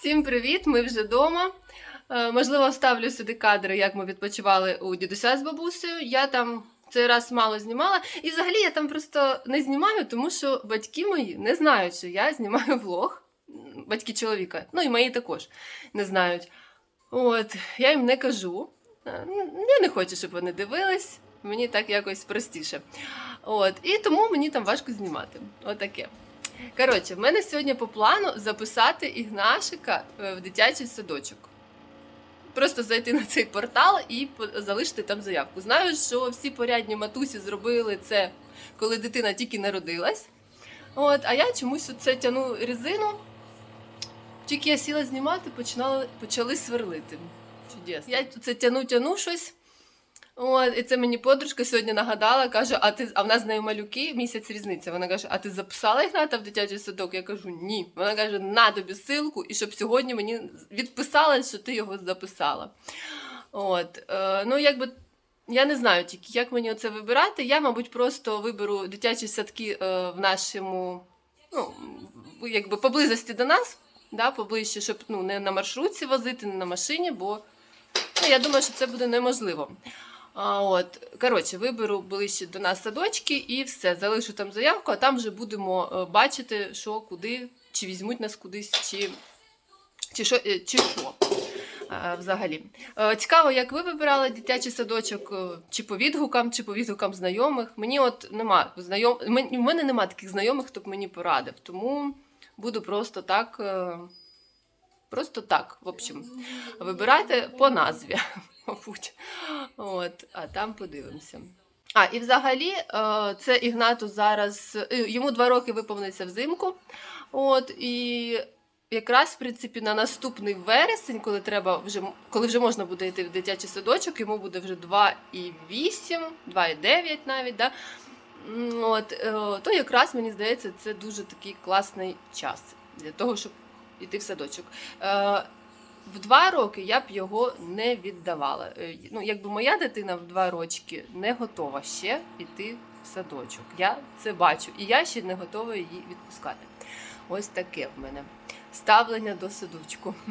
Всім привіт! Ми вже вдома. Е, Можливо, вставлю сюди кадри, як ми відпочивали у дідуся з бабусею. Я там цей раз мало знімала. І взагалі я там просто не знімаю, тому що батьки мої не знають, що я знімаю влог. Батьки чоловіка, ну і мої також не знають. От, я їм не кажу. Е, Я не хочу, щоб вони дивились. Мені так якось простіше. От, і тому мені там важко знімати. Отаке. Коротше, в мене сьогодні по плану записати Ігнашика е, в дитячий садочок. Просто зайти на цей портал і залишити там заявку. Знаю, що всі порядні матусі зробили це, коли дитина тільки народилась. От, а я чомусь оце тяну резину. Тільки я сіла знімати, починали, почали сверлити. Чудесно. Я це тяну, тяну щось. От, і це мені подружка сьогодні нагадала, каже: а ти а в нас з нею малюки місяць різниця. Вона каже: А ти записала Ігната в дитячий садок? Я кажу, ні. Вона каже, на тобі ссылку, і щоб сьогодні мені відписала, що ти його записала. От, е, ну, якби я не знаю тільки, як мені оце вибирати. Я, мабуть, просто виберу дитячі садки е, в нашому, ну, якби поблизості до нас, да, поближче, щоб ну, не на маршрутці возити, не на машині, бо ну, я думаю, що це буде неможливо. А, от, коротше, виберу ближче до нас садочки і все, залишу там заявку, а там вже будемо е, бачити, що куди, чи візьмуть нас кудись, чи, чи що. е, Чи що. е, Взагалі. Цікаво, як ви вибирали дитячий садочок, чи по відгукам, чи по відгукам знайомих. Мені от нема знайом... В мене нема таких знайомих, хто б мені порадив. Тому буду просто так. Просто так, в общем, вибирайте по назві, мабуть. От, а там подивимося. А, і взагалі, е, це Ігнату зараз. е, Йому два роки виповниться взимку. От, і якраз, в принципі, на наступний вересень, коли треба вже коли вже можна буде йти в дитячий садочок, йому буде вже 2,8, 2,9 навіть. Да? От, е, то якраз мені здається, це дуже такий класний час для того, щоб йти в садочок. В два роки я б його не віддавала. Е, Ну, якби моя дитина в два рочки не готова ще йти в садочок. Я це бачу, і я ще не готова її відпускати. Ось таке в мене ставлення до садочку.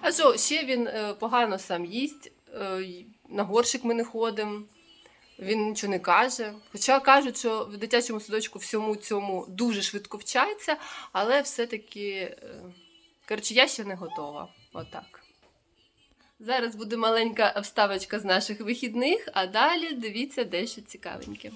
А що, ще він е, погано сам їсть, е, на горщик ми не ходимо. Він нічого не каже. Хоча кажуть, що в дитячому садочку всьому цьому дуже швидко вчаться, але все-таки, коротше, я ще не готова. Отак. Зараз буде маленька вставочка з наших вихідних, а далі дивіться дещо цікавеньке.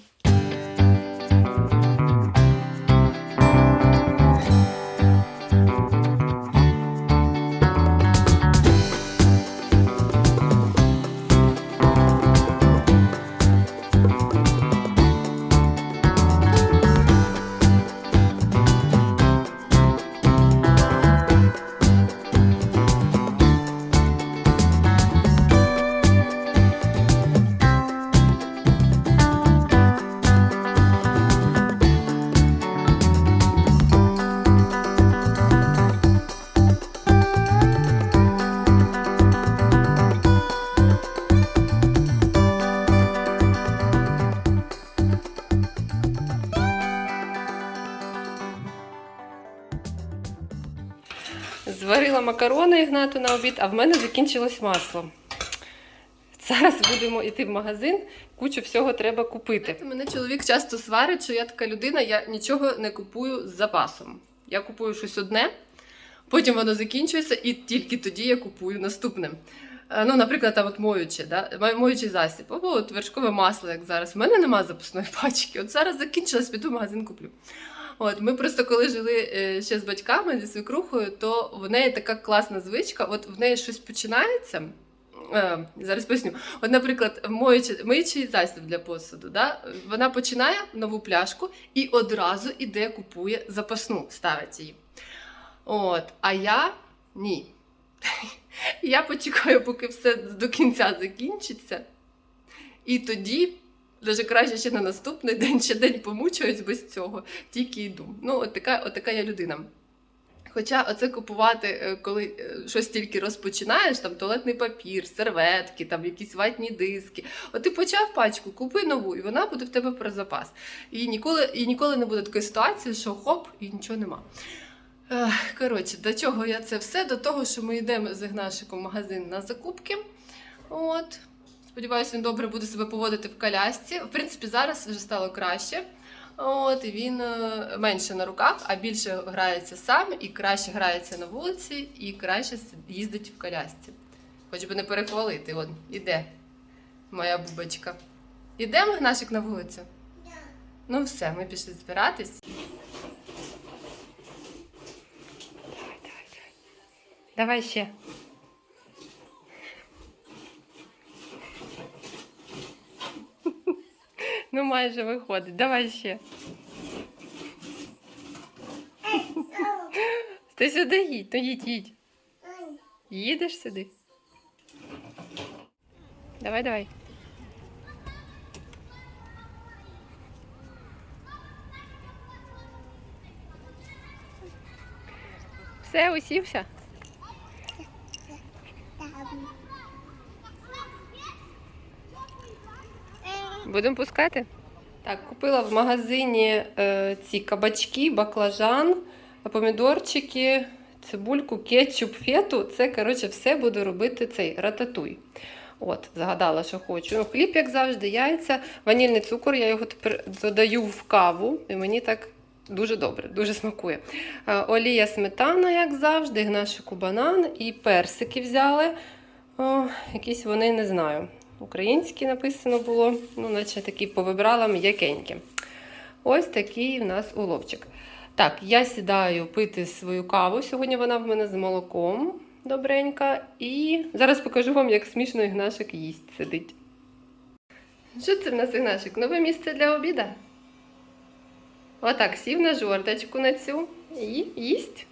Макарони Ігнату на обід, а в мене закінчилось масло. Зараз будемо йти в магазин, кучу всього треба купити. Мене чоловік часто сварить, що я така людина, я нічого не купую з запасом. Я купую щось одне, потім воно закінчується, і тільки тоді я купую наступне. Е, Ну, наприклад, там от моюче, да? моючий засіб, або от вершкове масло, як зараз. У мене нема запасної пачки. От зараз закінчилось, піду в магазин куплю. От ми просто коли жили е, ще з батьками зі свекрухою, то в неї така класна звичка. От в неї щось починається. Е, зараз поясню. От, наприклад, моючий, миючий засіб для посуду. Да? Вона починає нову пляшку і одразу іде, купує запасну, ставить її. От, а я ні. Я почекаю, поки все до кінця закінчиться. І тоді, навіть краще ще на наступний день, ще день помучаюсь без цього, тільки йду. Ну, от така, от така я людина. Хоча оце купувати, е, коли е, щось тільки розпочинаєш, там туалетний папір, серветки, там якісь ватні диски. От ти почав пачку, купи нову, і вона буде в тебе про запас. І ніколи, і ніколи не буде такої ситуації, що хоп, і нічого нема. Коротше, до чого я це все? До того, що ми йдемо з Ігнашиком в магазин на закупки. От. Сподіваюся, він добре буде себе поводити в колясці. В принципі, зараз вже стало краще. От, і він е, менше на руках, а більше грається сам, і краще грається на вулиці, і краще їздить в колясці. Хоч би не перехвалити. От, іде моя бубочка. Ідемо, Гнашик, на вулицю? Ну все, ми пішли збиратись. Давай ще. Ну, майже виходить. Давай ще. Ти сюди їдь, ну їдь, їдь. Їдеш сюди. Давай, давай. Все, усівся? Будемо пускати? Так, купила в магазині е, ці кабачки, баклажан, помідорчики, цибульку, кетчуп, фету. Це, коротше, все буду робити цей рататуй. От, загадала, що хочу. Ну, хліб, як завжди, яйця, ванільний цукор, я його тепер додаю в каву, і мені так дуже добре, дуже смакує. Е, олія сметана, як завжди, гнашику банан і персики взяли. О, якісь вони не знаю. Українські написано було, ну, наче такі повибрала м'якенькі. Ось такий в нас уловчик. Так, я сідаю пити свою каву. Сьогодні вона в мене з молоком добренька. І зараз покажу вам, як смішно Ігнашик їсть сидить. Що це в нас Ігнашик? Нове місце для обіда? Отак, сів на жорточку на цю і їсть.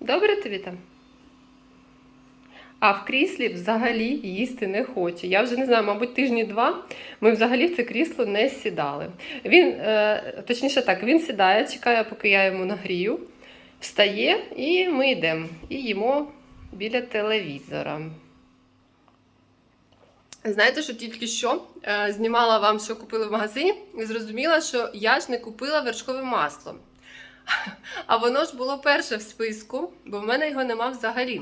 Добре тобі там? А в кріслі взагалі їсти не хоче. Я вже не знаю, мабуть, тижні два ми взагалі в це крісло не сідали. Він, е, точніше так, він сідає, чекає, поки я йому нагрію, встає і ми йдемо. І їмо біля телевізора. Знаєте, що тільки що е, знімала вам, що купили в магазині, і зрозуміла, що я ж не купила вершкове масло. А воно ж було перше в списку, бо в мене його нема взагалі.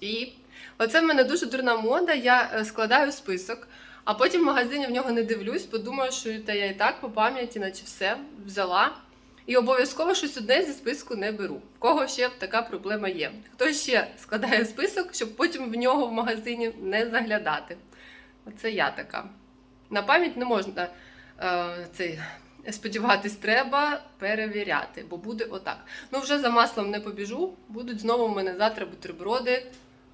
І оце в мене дуже дурна мода. Я е, складаю список, а потім в магазині в нього не дивлюсь, бо думаю, що та я і так по пам'яті, наче все взяла. І обов'язково щось одне зі списку не беру. В кого ще така проблема є? Хто ще складає список, щоб потім в нього в магазині не заглядати? Оце я така. На пам'ять не можна е, цей, сподіватись, треба перевіряти, бо буде отак. Ну, вже за маслом не побіжу, будуть знову в мене завтра бутерброди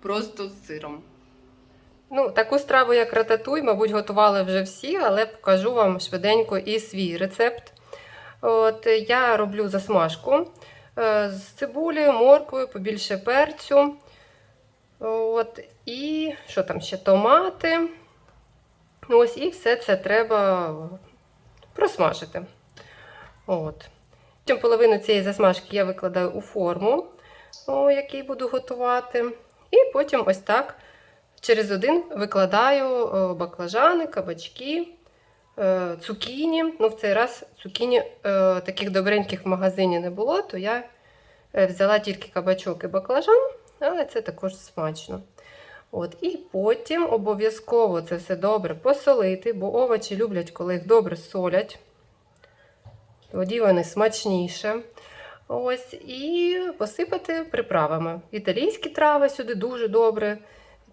просто з сиром. Ну, таку страву, як рататуй, мабуть, готували вже всі, але покажу вам швиденько і свій рецепт. От, я роблю засмажку е, з цибулею, морквою, побільше перцю. От, і що там ще? Томати. Ось, і все це треба просмажити. От. Потім половину цієї засмажки я викладаю у форму, о, який буду готувати. І потім ось так через один викладаю баклажани, кабачки, е, цукіні. Ну, в цей раз цукіні е, таких добреньких в магазині не було, то я е, взяла тільки кабачок і баклажан, але це також смачно. От, І потім обов'язково це все добре посолити, бо овочі люблять, коли їх добре солять. Тоді вони смачніше. Ось, І посипати приправами. Італійські трави сюди дуже добре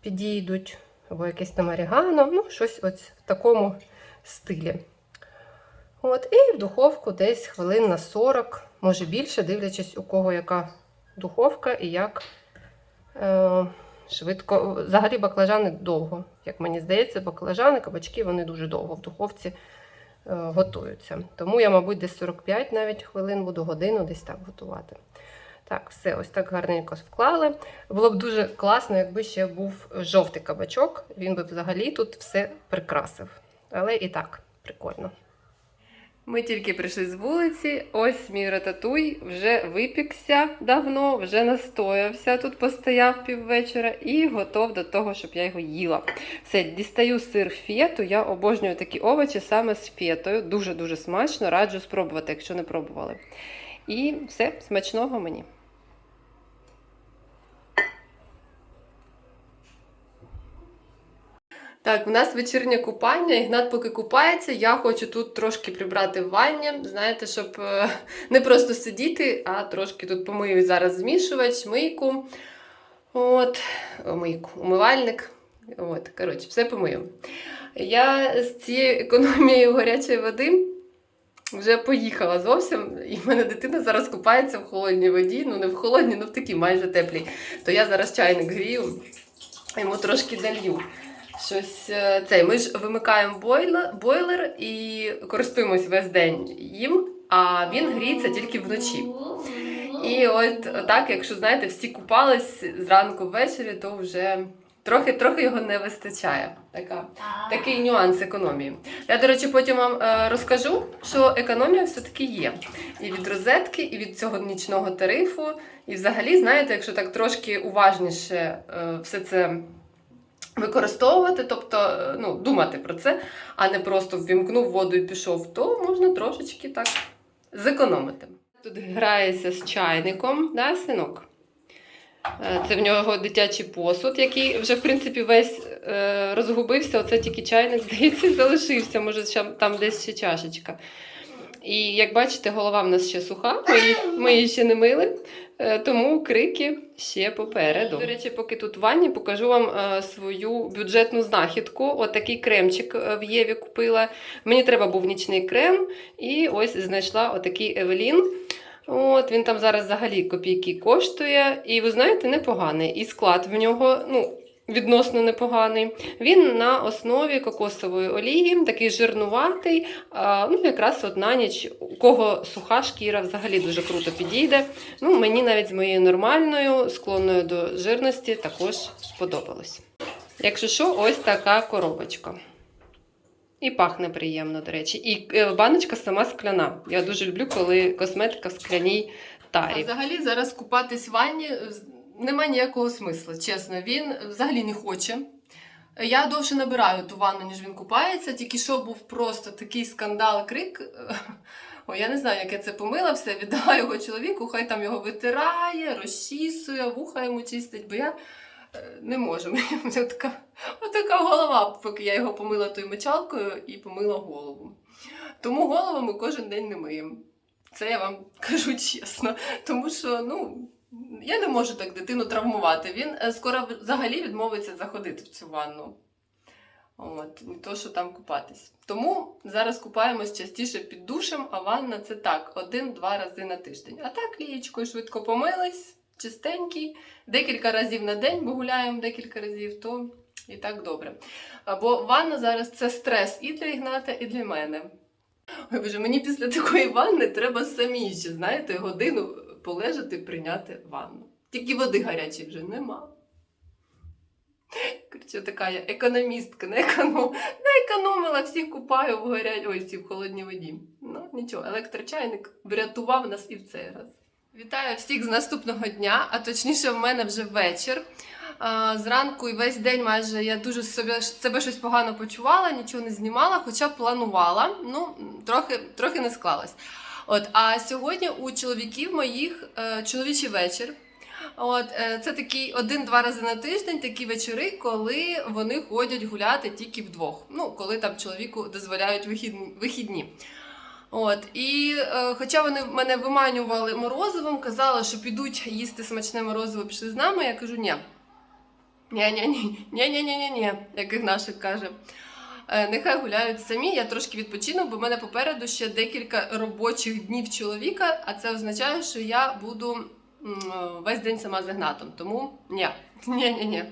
підійдуть, або якесь там орегано, ну, щось ось в такому стилі. От, І в духовку десь хвилин на 40, може більше, дивлячись, у кого яка духовка і як е, швидко. Взагалі баклажани довго. Як мені здається, баклажани, кабачки вони дуже довго в духовці готуються. Тому я, мабуть, десь 45 навіть хвилин буду годину десь так готувати. Так, все, ось так гарненько вклали. Було б дуже класно, якби ще був жовтий кабачок. Він би взагалі тут все прикрасив. Але і так, прикольно. Ми тільки прийшли з вулиці. Ось мій рататуй вже випікся давно, вже настоявся. Тут постояв піввечора і готов до того, щоб я його їла. Все, дістаю сир фету. Я обожнюю такі овочі саме з фетою. Дуже-дуже смачно, раджу спробувати, якщо не пробували. І все, смачного мені. Так, у нас вечірнє купання. Ігнат поки купається. Я хочу тут трошки прибрати в ванні. Знаєте, щоб е, не просто сидіти, а трошки тут помию зараз змішувач, мийку. От, мийку, умивальник. От, коротше, все помию. Я з цією економією гарячої води вже поїхала зовсім, і в мене дитина зараз купається в холодній воді. Ну, не в холодній, ну в такій майже теплій. То я зараз чайник грію, йому трошки далью. Щось е, цей. Ми ж вимикаємо бойлер, бойлер і користуємось весь день їм, а він гріється тільки вночі. І от так, якщо знаєте, всі купались зранку ввечері, то вже трохи, трохи його не вистачає. Така, такий нюанс економії. Я, до речі, потім вам е, розкажу, що економія все-таки є. І від розетки, і від цього нічного тарифу. І взагалі, знаєте, якщо так трошки уважніше е, все це використовувати, тобто е, ну, думати про це, а не просто ввімкнув воду і пішов, то можна трошечки так зекономити. Тут грається з чайником, да, синок? Е, Це в нього дитячий посуд, який вже, в принципі, весь е, розгубився. Оце тільки чайник, здається, залишився. Може, там десь ще чашечка. І як бачите, голова в нас ще суха, ми її, ще не мили, тому крики ще попереду. До речі, поки тут в ванні, покажу вам е, свою бюджетну знахідку. От такий кремчик е, в Єві купила. Мені треба був нічний крем, і ось знайшла отакий Евелін. От він там зараз взагалі копійки коштує, і ви знаєте, непоганий. І склад в нього ну, відносно непоганий. Він на основі кокосової олії, такий жирнуватий. Ну, якраз от на ніч, у кого суха шкіра взагалі дуже круто підійде. Ну, мені навіть з моєю нормальною, склонною до жирності, також сподобалось. Якщо що, ось така коробочка. І пахне приємно, до речі. І е, баночка сама скляна. Я дуже люблю, коли косметика в скляній тарі. А взагалі зараз купатись в ванні нема ніякого смислу, чесно. Він взагалі не хоче. Я довше набираю ту ванну, ніж він купається. Тільки що був просто такий скандал, крик. Ой, я не знаю, як я це помила, все віддала його чоловіку, хай там його витирає, розчісує, вуха йому чистить, бо я е, не можу. Така, отака голова, поки я його помила тою мочалкою і помила голову. Тому голову ми кожен день не миємо. Це я вам кажу чесно. Тому що, ну, я не можу так дитину травмувати. Він е, скоро взагалі відмовиться заходити в цю ванну. От, не то, що там купатись. Тому зараз купаємось частіше під душем, а ванна це так, один-два рази на тиждень. А так лієчкою швидко помились, чистенький, декілька разів на день, бо гуляємо декілька разів, то і так добре. Бо ванна зараз це стрес і для Ігната, і для мене. Ой, боже, мені після такої ванни треба самі ще, знаєте, годину полежати, прийняти ванну. Тільки води гарячої вже нема. Короче, така я економістка, не, економ... не економила, всіх купаю в гарячій, ой, в холодній воді. Ну, нічого, електрочайник врятував нас і в цей раз. Вітаю всіх з наступного дня, а точніше, в мене вже вечір. Зранку і весь день майже я дуже себе, себе щось погано почувала, нічого не знімала, хоча планувала. Ну, трохи, трохи не склалось. От, а сьогодні у чоловіків моїх е, чоловічий вечір. От, е, це такий один-два рази на тиждень такі вечори, коли вони ходять гуляти тільки вдвох. Ну, коли там чоловіку дозволяють вихідні. От, і е, хоча вони мене виманювали морозивом, казали, що підуть їсти смачне морозиво, пішли з нами, я кажу, ні. Ні-ні-ні, ні-ні-ні-ні, як Ігнашик каже. Е, Нехай гуляють самі, я трошки відпочину, бо в мене попереду ще декілька робочих днів чоловіка, а це означає, що я буду весь день сама з Ігнатом. Тому ні, ні-ні-ні.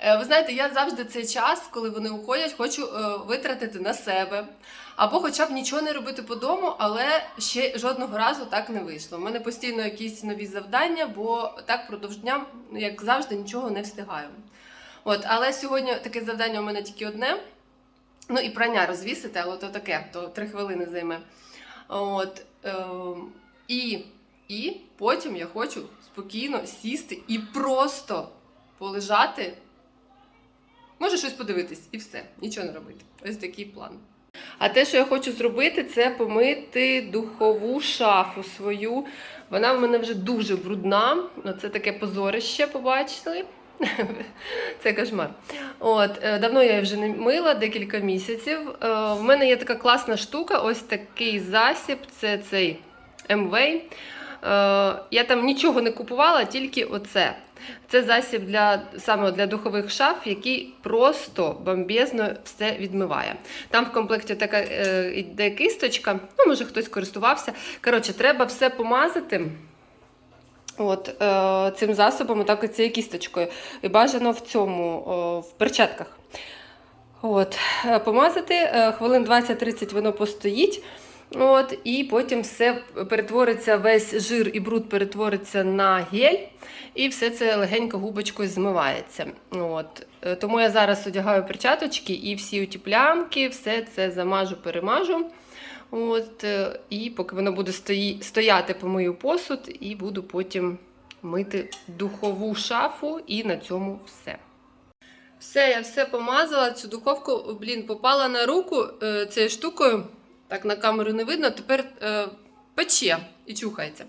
Е, Ви знаєте, я завжди цей час, коли вони уходять, хочу е, витратити на себе. Або хоча б нічого не робити по дому, але ще жодного разу так не вийшло. У мене постійно якісь нові завдання, бо так продовж дня, ну, як завжди, нічого не встигаю. От, але сьогодні таке завдання у мене тільки одне. Ну і прання розвісити, але то таке, то три хвилини займе. От, е, і, і потім я хочу спокійно сісти і просто полежати. Може щось подивитись, і все, нічого не робити. Ось такий план. А те, що я хочу зробити, це помити духову шафу свою. Вона в мене вже дуже брудна. Ну, Це таке позорище, побачили. Це кошмар. От, е, давно я її вже не мила, декілька місяців. Е, В мене є така класна штука, ось такий засіб, це цей MV. Е, Я там нічого не купувала, тільки оце. Це засіб для саме для духових шаф, який просто бомбезно все відмиває. Там в комплекті така йде кисточка, ну може хтось користувався. Коротше, треба все помазати. От е, цим засобом, отак цією кісточкою. І бажано в цьому, в перчатках. От, е, помазати, е, хвилин 20-30 воно постоїть. От, і потім все перетвориться, весь жир і бруд перетвориться на гель, і все це легенько губочкою змивається. От. Тому я зараз одягаю перчаточки і всі оті плямки, все це замажу, перемажу. От, е, і поки воно буде стояти, помию посуд, і буду потім мити духову шафу, і на цьому все. Все, я все помазала. Цю духовку, блін, попала на руку е, цією штукою. Так на камеру не видно. Тепер е, пече і чухається.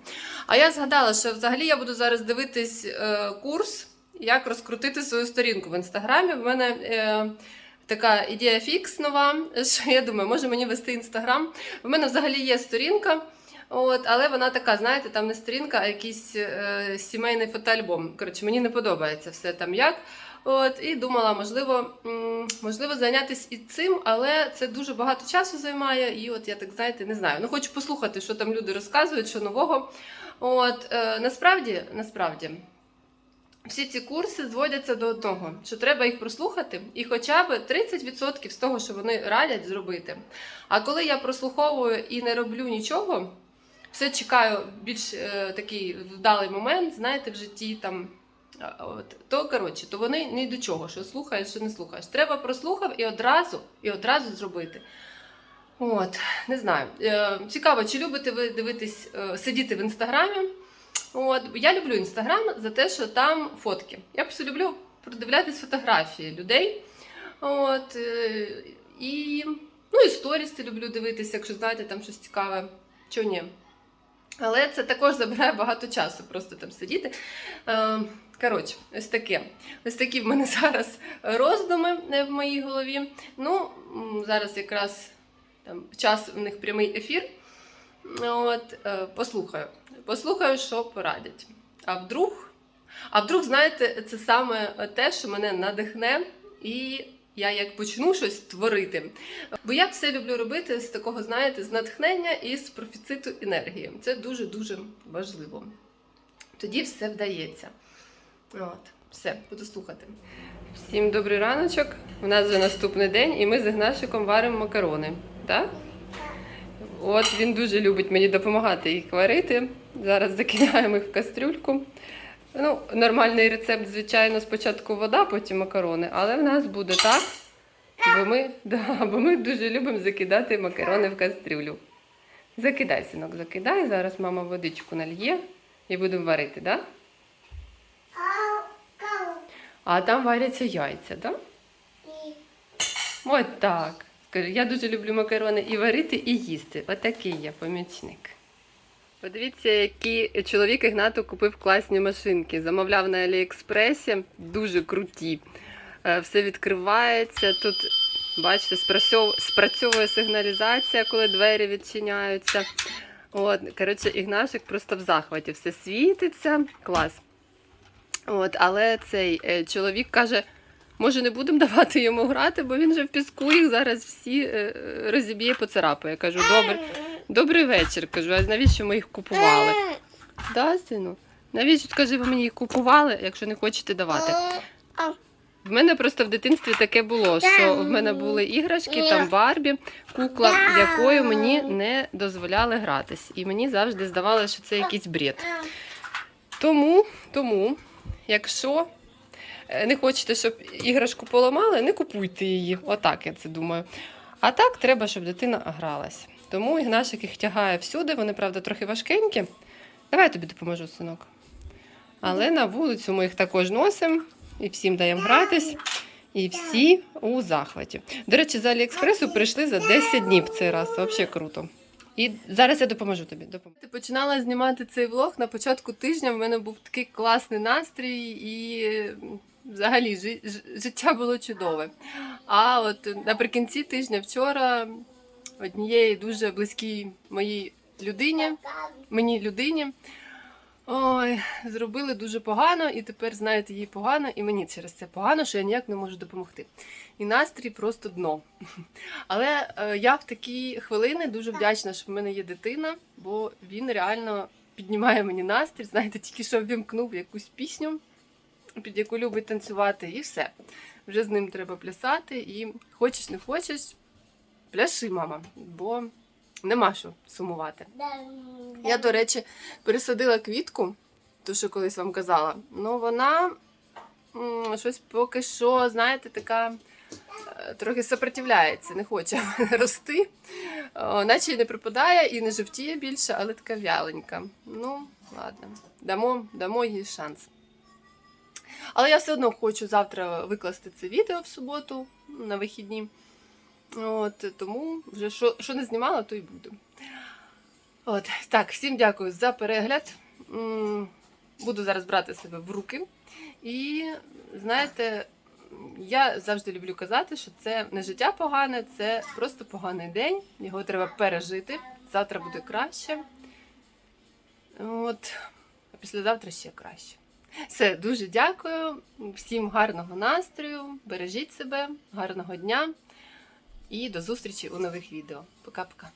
А я згадала, що взагалі я буду зараз дивитись е, курс, як розкрутити свою сторінку в інстаграмі. В мене е, така ідея фікс нова. Що я думаю, може мені вести інстаграм. В мене взагалі є сторінка. От, але вона така, знаєте, там не сторінка, а якийсь е, сімейний фотоальбом. Коротше, мені не подобається все там як. От, і думала, можливо, можливо, зайнятися і цим, але це дуже багато часу займає. І от я так знаєте, не знаю. Ну, хочу послухати, що там люди розказують, що нового. От, е, насправді, насправді, всі ці курси зводяться до одного, що треба їх прослухати, і хоча б 30% з того, що вони радять зробити. А коли я прослуховую і не роблю нічого, все чекаю більш е, такий вдалий момент, знаєте, в житті там. От, то коротше, то вони ні до чого, що слухаєш, що не слухаєш. Треба прослухав і одразу, і одразу зробити. От, не знаю. Е, цікаво, чи любите ви дивитись, е, сидіти в інстаграмі? От, я люблю інстаграм за те, що там фотки. Я просто люблю продивлятись фотографії людей. От, е, і, ну, і сторіси люблю дивитися, якщо знаєте, там щось цікаве. Чого ні? Але це також забирає багато часу, просто там сидіти. Е, Коротше, ось таке. Ось такі в мене зараз роздуми е, в моїй голові. Ну, зараз якраз там час у них прямий ефір. От, е, послухаю. Послухаю, що порадять. А вдруг, а вдруг, знаєте, це саме те, що мене надихне, і я як почну щось творити. Бо я все люблю робити з такого, знаєте, з натхнення і з профіциту енергії. Це дуже-дуже важливо. Тоді все вдається. От, все, буду слухати. Всім добрий раночок. У нас вже наступний день, і ми з Ігнашиком варимо макарони. Так? От він дуже любить мені допомагати їх варити. Зараз закидаємо їх в кастрюльку. Ну, нормальний рецепт, звичайно, спочатку вода, потім макарони, але в нас буде так, бо ми, да, бо ми дуже любимо закидати макарони в кастрюлю. Закидай, синок, закидай. Зараз мама водичку нальє і будемо варити, так? Да? А там варяться яйця, так? Да? Ось так. Скажи, я дуже люблю макарони і варити, і їсти. Отакий я помічник. Подивіться, які чоловік Ігнату купив класні машинки. Замовляв на Аліекспресі, дуже круті. Е, Все відкривається. Тут, бачите, спрацьовує сигналізація, коли двері відчиняються. От, коротше, Ігнашик просто в захваті. Все світиться. Клас. От, але цей е, чоловік каже: може, не будемо давати йому грати, бо він же в піску їх зараз всі е, розіб'є поцарапає. Я кажу, добре. Добрий вечір, кажу, а навіщо ми їх купували? Да, сину? Навіщо скажи, ви мені їх купували, якщо не хочете давати? В мене просто в дитинстві таке було, що в мене були іграшки, там Барбі, кукла, якою мені не дозволяли гратись. І мені завжди здавалося, що це якийсь бред. Тому, тому, якщо не хочете, щоб іграшку поламали, не купуйте її. Отак я це думаю. А так треба, щоб дитина гралась. Тому Ігнашик їх тягає всюди, вони, правда, трохи важкенькі. Давай я тобі допоможу, синок. Але на вулицю ми їх також носимо і всім даємо гратись. І всі у захваті. До речі, з Аліекспресу прийшли за 10 днів цей раз. Взагалі круто. І зараз я допоможу тобі. Допоможу. Ти починала знімати цей влог на початку тижня. В мене був такий класний настрій, і взагалі жи- життя було чудове. А от наприкінці тижня вчора однієї дуже близькій моїй людині, мені людині. Ой, зробили дуже погано, і тепер, знаєте, їй погано, і мені через це погано, що я ніяк не можу допомогти. І настрій просто дно. Але е, я в такі хвилини дуже вдячна, що в мене є дитина, бо він реально піднімає мені настрій. Знаєте, тільки що ввімкнув якусь пісню, під яку любить танцювати, і все. Вже з ним треба плясати, і хочеш не хочеш, пляши, мама, бо нема що сумувати. Я, до речі, пересадила квітку, ту, що колись вам казала. Ну, вона щось поки що, знаєте, така е, трохи сопротивляється, не хоче рости. О, наче й не припадає і не жовтіє більше, але така вяленька. Ну, ладно, дамо, дамо їй шанс. Але я все одно хочу завтра викласти це відео в суботу на вихідні. От, тому вже що, що не знімала, то й буду. От, так, всім дякую за перегляд. Буду зараз брати себе в руки. І знаєте, я завжди люблю казати, що це не життя погане, це просто поганий день. Його треба пережити. Завтра буде краще. От, а післязавтра ще краще. Все, дуже дякую. Всім гарного настрою. Бережіть себе, гарного дня і до зустрічі у нових відео. Пока-пока.